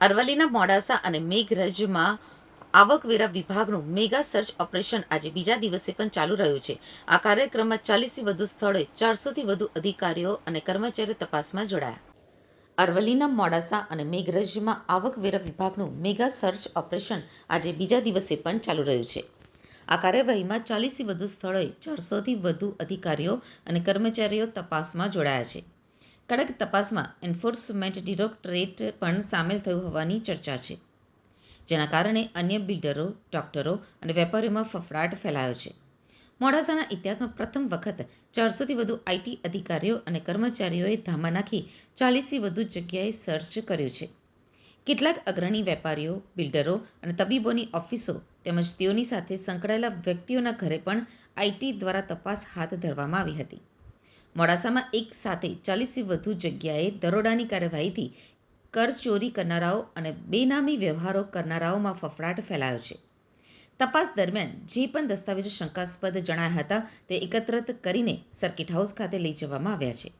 અરવલ્લીના મોડાસા અને મેઘરજમાં આવકવેરા વિભાગનું મેગા સર્ચ ઓપરેશન આજે બીજા દિવસે પણ ચાલુ રહ્યું છે. આ કાર્યક્રમમાં ચાલીસથી વધુ સ્થળોએ ચારસોથી વધુ અધિકારીઓ અને કર્મચારીઓ તપાસમાં જોડાયા. અરવલ્લીના મોડાસા અને મેઘરજમાં આવકવેરા વિભાગનું મેગા સર્ચ ઓપરેશન આજે બીજા દિવસે પણ ચાલુ રહ્યું છે. આ કાર્યવાહીમાં ચાલીસથી વધુ સ્થળોએ ચારસોથી વધુ અધિકારીઓ અને કર્મચારીઓ તપાસમાં જોડાયા છે. કડક તપાસમાં એન્ફોર્સમેન્ટ ડિરેક્ટોરેટ પણ સામેલ થયું હોવાની ચર્ચા છે, જેના કારણે અન્ય બિલ્ડરો, ડોક્ટરો અને વેપારીઓમાં ફફડાટ ફેલાયો છે. મોડાસાના ઇતિહાસમાં પ્રથમ વખત ચારસોથી વધુ આઈટી અધિકારીઓ અને કર્મચારીઓએ ધામા નાખી ચાલીસથી વધુ જગ્યાએ સર્ચ કર્યું છે. કેટલાક અગ્રણી વેપારીઓ, બિલ્ડરો અને તબીબોની ઓફિસો તેમજ તેઓની સાથે સંકળાયેલા વ્યક્તિઓના ઘરે પણ આઈટી દ્વારા તપાસ હાથ ધરવામાં આવી હતી. મોડાસામાં એક સાથે ચાલીસથી વધુ જગ્યાએ દરોડાની કાર્યવાહીથી કરચોરી કરનારાઓ અને બેનામી વ્યવહારો કરનારાઓમાં ફફડાટ ફેલાયો છે. તપાસ દરમિયાન જે પણ દસ્તાવેજો શંકાસ્પદ જણાયા હતા તે એકત્રિત કરીને સર્કિટ હાઉસ ખાતે લઈ જવામાં આવ્યા છે.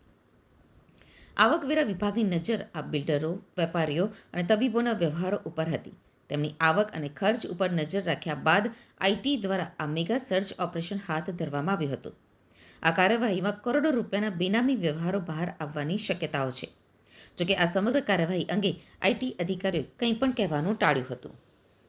આવકવેરા વિભાગની નજર આ બિલ્ડરો, વેપારીઓ અને તબીબોના વ્યવહારો ઉપર હતી. તેમની આવક અને ખર્ચ ઉપર નજર રાખ્યા બાદ આઈટી દ્વારા આ મેગા સર્ચ ઓપરેશન હાથ ધરવામાં આવ્યું હતું. આ કાર્યવાહીમાં કરોડો રૂપિયાના બેનામી વ્યવહારો બહાર આવવાની શક્યતાઓ છે. જોકે આ સમગ્ર કાર્યવાહી અંગે આઈટી અધિકારીઓએ કંઈ પણ કહેવાનું ટાળ્યું હતું.